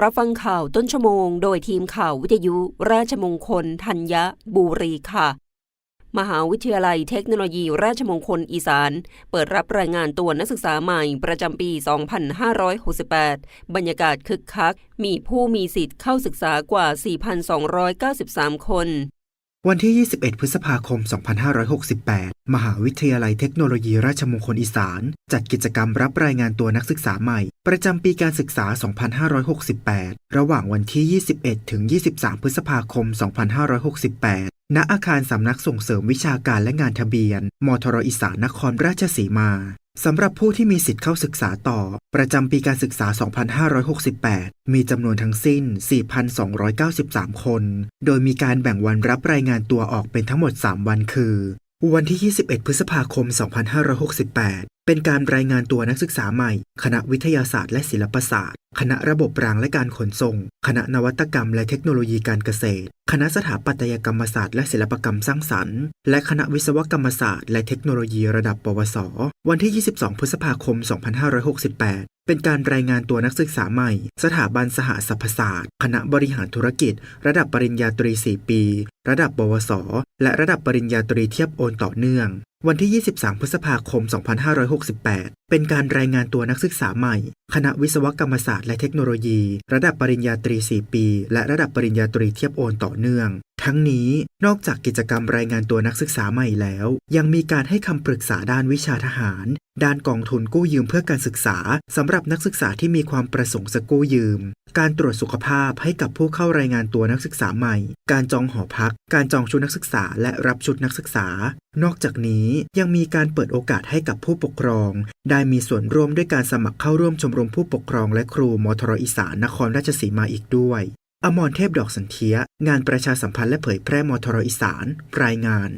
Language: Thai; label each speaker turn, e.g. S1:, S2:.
S1: รับฟังข่าวต้นชั่วโมง โดยทีมข่าววิทยุราชมงคลธัญบุรีค่ะ มหาวิทยาลัยเทคโนโลยีราชมงคลอีสาน เปิดรับรายงานตัวนักศึกษาใหม่ประจำปี 2568 บรรยากาศคึกคัก มีผู้มีสิทธิ์เข้าศึกษากว่า 4,293 คน
S2: วันที่ 21 พฤษภาคม 2568 มหาวิทยาลัยเทคโนโลยีราชมงคลอีสาน จัดกิจกรรมรับรายงานตัวนักศึกษาใหม่ ประจำปีการศึกษา 2568 ระหว่างวันที่ 21 ถึง 23 พฤษภาคม 2568 ณ อาคารสำนักส่งเสริมวิชาการและงานทะเบียน มทรอีสานนครราชสีมา สำหรับผู้ที่มีสิทธิ์เข้าศึกษาต่อ ประจำปีการศึกษา 2568 มีจำนวนทั้งสิ้น 4,293 คน โดยมีการแบ่งวันรับรายงานตัวออกเป็นทั้งหมด 3 วันคือ วันที่ 21 พฤษภาคม 2568 เป็นการรายงานตัวนักศึกษาใหม่ คณะวิทยาศาสตร์และศิลปศาสตร์ คณะระบบรางและการขนส่ง คณะนวัตกรรมและเทคโนโลยีการเกษตร คณะสถาปัตยกรรมศาสตร์และศิลปกรรมสร้างสรรค์ และคณะวิศวกรรมศาสตร์และเทคโนโลยีระดับ ปวส วันที่ 22 พฤษภาคม 2568เป็นการรายงานตัวนักศึกษาใหม่ สถาบันสหสพศาสตร์ คณะบริหารธุรกิจ ระดับปริญญาตรี 4 ปี ระดับปวส และระดับปริญญาตรีเทียบโอนต่อเนื่อง วันที่ 23 พฤษภาคม 2568 เป็นการรายงานตัวนักศึกษาใหม่ คณะวิศวกรรมศาสตร์และเทคโนโลยี ระดับปริญญาตรี 4 ปี และระดับปริญญาตรีเทียบโอนต่อเนื่อง ทั้งนี้นอกจากกิจกรรมรายงานตัวนักศึกษาใหม่แล้ว ยังมีการให้คำปรึกษาด้านวิชาทหาร ด้านกองทุนกู้ยืมเพื่อการศึกษาสำหรับนักศึกษาที่มีความประสงค์จะกู้ยืม การตรวจสุขภาพให้กับผู้เข้ารายงานตัวนักศึกษาใหม่ การจองหอพัก การจองชุดนักศึกษาและรับชุดนักศึกษา นอกจากนี้ยังมีการเปิดโอกาสให้กับผู้ปกครอง ได้มีส่วนร่วมด้วยการสมัครเข้าร่วมชมรมผู้ปกครองและครูมทรอีสานนครราชสีมาอีกด้วย อมรเทพดอกสันเทีย งานประชาสัมพันธ์และเผยแพร่มทรอีสาน รายงาน